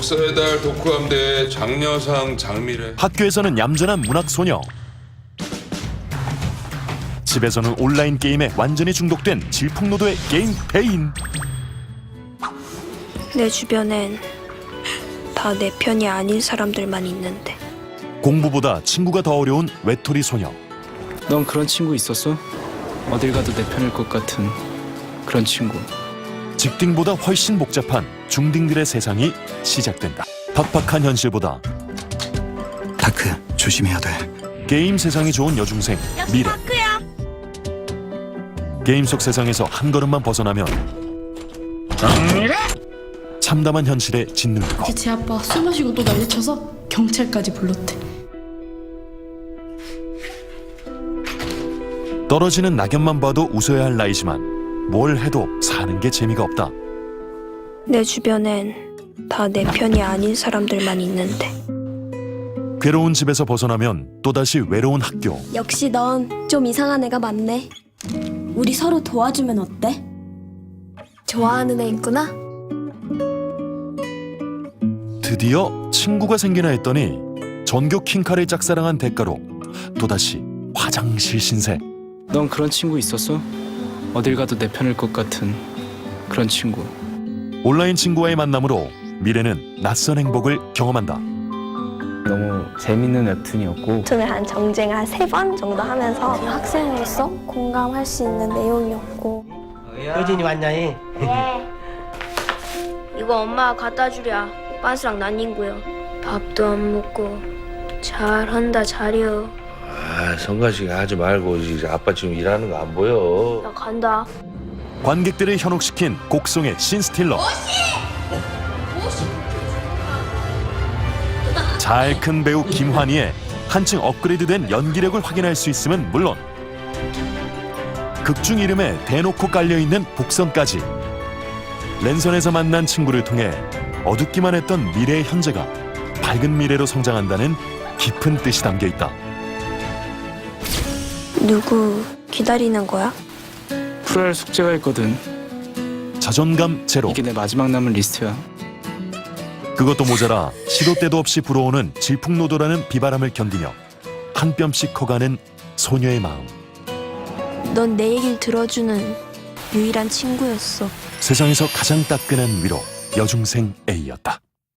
역사의 달 독후감대 장려상 장미래 학교에서는 얌전한 문학 소녀. 집에서는 온라인 게임에 완전히 중독된 질풍노도의 게임 배인. 내 주변엔 다 내 편이 아닌 사람들만 있는데 공부보다 친구가 더 어려운 외톨이 소녀. 넌 그런 친구 있었어? 어딜 가도 내 편일 것 같은 그런 친구. 직딩보다 훨씬 복잡한 중딩들의 세상이 시작된다. 팍팍한 현실보다 다크 조심해야 돼. 게임 세상이 좋은 여중생 미래. 게임 속 세상에서 한 걸음만 벗어나면 참담한 현실에 짓눌리고 제 아빠 술 마시고 또 난리쳐서 경찰까지 불렀대. 떨어지는 낙엽만 봐도 웃어야 할 나이지만 뭘 해도 사는 게 재미가 없다. 내 주변엔 다 내 편이 아닌 사람들만 있는데 괴로운 집에서 벗어나면 또다시 외로운 학교. 역시 넌 좀 이상한 애가 많네. 우리 서로 도와주면 어때? 좋아하는 애 있구나? 드디어 친구가 생기나 했더니 전교 킹카를 짝사랑한 대가로 또다시 화장실 신세. 넌 그런 친구 있었어? 어딜 가도 내 편일 것 같은 그런 친구. 온라인 친구와의 만남으로 미래는 낯선 행복을 경험한다. 너무 재밌는 웹툰이었고 저는 한 정쟁 한 세 번 정도 하면서 학생으로서 공감할 수 있는 내용이었고 효진이 왔냐이? 이거 엄마가 갖다 주랴 빤스랑 난닝구요 밥도 안 먹고 잘한다 잘이여 아, 성가시게 하지 말고 이제 아빠 지금 일하는 거 안 보여. 나 간다 관객들을 현혹시킨 곡송의 신스틸러. 잘 큰 배우 김환희의 한층 업그레이드된 연기력을 확인할 수 있음은 물론 극중 이름에 대놓고 깔려있는 복선까지 랜선에서 만난 친구를 통해 어둡기만 했던 미래의 현재가 밝은 미래로 성장한다는 깊은 뜻이 담겨 있다. 누구 기다리는 거야? 풀어야 할 숙제가 있거든. 자존감 제로. 이게 내 마지막 남은 리스트야. 그것도 모자라 시도 때도 없이 불어오는 질풍노도라는 비바람을 견디며 한 뼘씩 커가는 소녀의 마음. 넌 내 얘길 들어주는 유일한 친구였어 세상에서 가장 따끈한 위로 여중생 A였다.